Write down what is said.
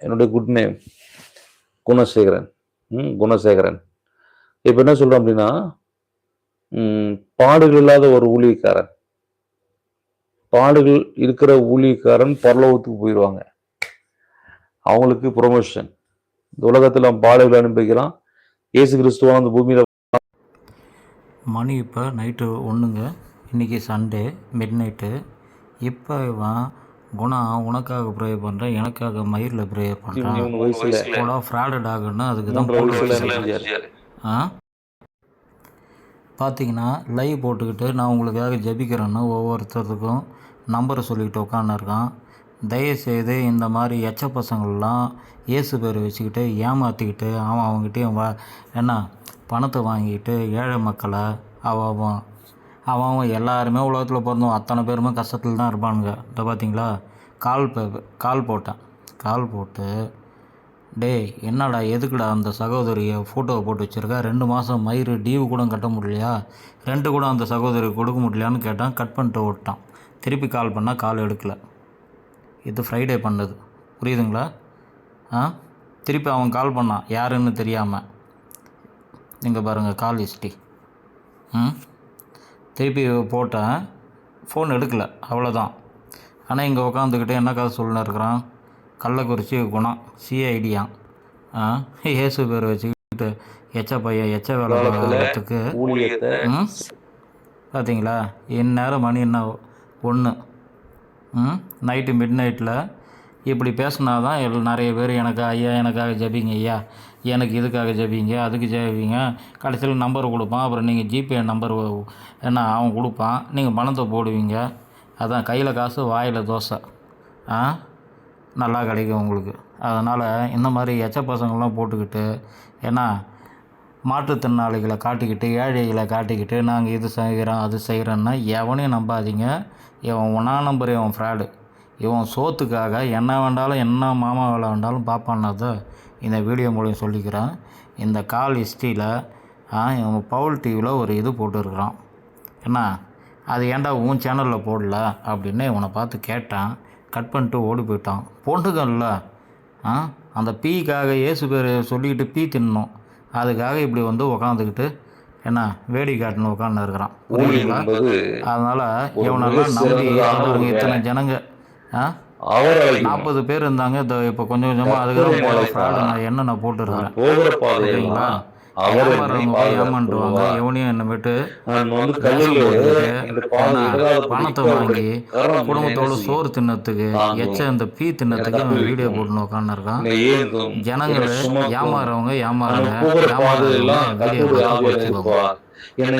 என்னுடைய good name Gunasekaran. ம் குணசேகரன். இப்போ என்ன சொல்கிறோம் அப்படின்னா பாடுகள் இல்லாத ஒரு ஊழியக்காரன். பாடுகள் இருக்கிற ஊழியக்காரன் பரலோகத்துக்கு போயிடுவாங்க அவங்களுக்கு ப்ரொமோஷன் இந்த உலகத்தில் அவன் பாடுகள் அனுபவிக்கிறான் இயேசு கிறிஸ்துவா அந்த பூமியில் மணி இப்போ நைட்டு ஒன்றுங்க இன்றைக்கி சண்டே மிட் நைட்டு இப்போ இவன் குணா உனக்காக ப்ரே பண்ணுறேன் எனக்காக மயிரில் ப்ரே பண்ணுறான் கூட ஃப்ராடட் ஆகுன்னு அதுக்கு தான்? ஆ? பார்த்தீங்கன்னா லைவ் போட்டுக்கிட்டு நான் உங்களுக்காக ஜெபிக்கிறேன்னு ஒவ்வொருத்தருக்கும் நம்பரை சொல்லிக்கிட்டு உட்காந்துருக்கான் தயவுசெய்து இந்த மாதிரி எச்ச பசங்களெலாம் இயேசு பேர் வச்சுக்கிட்டு ஏமாற்றிக்கிட்டு அவன் அவங்ககிட்டயும் வா என்ன பணத்தை வாங்கிட்டு ஏழை மக்களை அவன் அவன் அவன் எல்லாருமே உலகத்தில் பிறந்தவன் அத்தனை பேருமே கஷ்டத்தில் தான் இருப்பானுங்க. இந்த பார்த்தீங்களா கால் கால் போட்டேன். கால் போட்டு டேய் என்னடா எதுக்குடா அந்த சகோதரியை ஃபோட்டோவை போட்டு வச்சிருக்கா? ரெண்டு மாதம் மயிறு டீவு கூட கட்ட முடியலையா? ரெண்டு கூட அந்த சகோதரி கொடுக்க முடியலையான்னு கேட்டான். கட் பண்ணிட்டு விட்டான் திருப்பி கால் பண்ணால் கால் எடுக்கல. இது ஃப்ரைடே பண்ணது. புரியுதுங்களா? ஆ? திருப்பி அவன் கால் பண்ணான். யாருன்னு தெரியாமல் நீங்கள் பாருங்கள் கால் ஹிஸ்டி ம்? திருப்பி போட்டேன். ஃபோன் எடுக்கல. அவ்வளோதான் ஆனால் இங்கே உட்காந்துக்கிட்டு என்ன கதை சொல்லின்னு இருக்கிறான்? கள்ளக்குறிச்சி குணம். சிஐடியா ஆ? இயேசு பேர் வச்சுக்கிட்டு எச்ச பையன் எச்ச வேலை பார்க்கறதுக்கு ஊழியத்தை ம்? பார்த்தீங்களா இந்நேரம் மணி என்ன? ஒன்று ம்? நைட்டு மிட் நைட்டில் இப்படி பேசினா தான் எல் நிறைய பேர் எனக்கு ஐயா எனக்காக ஜபிங்க ஐயா. எனக்கு இதுக்காக ஜபிங்க அதுக்கு ஜபிங்க. கடைசியில் நம்பர் கொடுப்பான். அப்புறம் நீங்கள் ஜிபே நம்பர் என்ன அவன் கொடுப்பான். நீங்கள் பணத்தை போடுவீங்க. அதான் கையில் காசு வாயில் தோசை. ஆ? நல்லா கிடைக்கும் உங்களுக்கு. அதனால் இந்த மாதிரி எச்ச பசங்கள்லாம் போட்டுக்கிட்டு ஏன்னா மாற்றுத்திறனாளிகளை காட்டிக்கிட்டு ஏழைகளை காட்டிக்கிட்டு நாங்கள் இது செய்கிறோம் அது செய்கிறோன்னா எவனையும் நம்பாதீங்க. இவன் ஒன்றா நம்பர் இவன் ஃப்ராடு இவன் சோத்துக்காக என்ன வேண்டாலும் என்ன மாமா வேலை வேண்டாலும் பார்ப்பான்னதை இந்த வீடியோ மூலியம் சொல்லிக்கிறேன். இந்த கால் ஹிஸ்ட்ரியில் இவன் பவுல் டிவியில் ஒரு இது போட்டுருக்குறான். என்ன? அது ஏன்டா உன் சேனலில் போடல அப்படின்னு இவனை பார்த்து கேட்டான். கட் பண்ணிட்டு ஓடி போயிட்டான். பொண்ணுகள்ல ஆ அந்த பீக்காக இயேசு பேர் சொல்லிக்கிட்டு பீ தின்னணும் அதுக்காக இப்படி வந்து உக்காந்துக்கிட்டு என்ன வேடி காட்டுன்னு உட்காந்து இருக்கிறான் அதனால் இவனெல்லாம் நம்பி இத்தனை வேலை. ஜனங்க ஆ அவர். நாற்பது பேர் இருந்தாங்க. இப்போ கொஞ்சம் கொஞ்சமாக அதுக்கு தான். ஃப்ராடு நான் என்ன நான் போட்டுருக்கிறேன்? போகிற போய் ஏமாண்டுவாங்க. எவனையும் என்னை விட்டு நான் வந்து வேஷம் கல்லில் போட்டுக்கிட்டு இந்த பாதை என்ன, இடராதபடி பணத்தை வாங்கி குடும்பத்தோட சோறு தின்னத்துக்கு. எச்ச இந்த பீ தின்னத்துக்கு அவன் வீடியோ. போட்டுன்னு உட்காந்துருக்கான் என்னை ஏந்தும், ஜனங்கள் ஏமாறவங்க பாதையெல்லாம் வீடியோ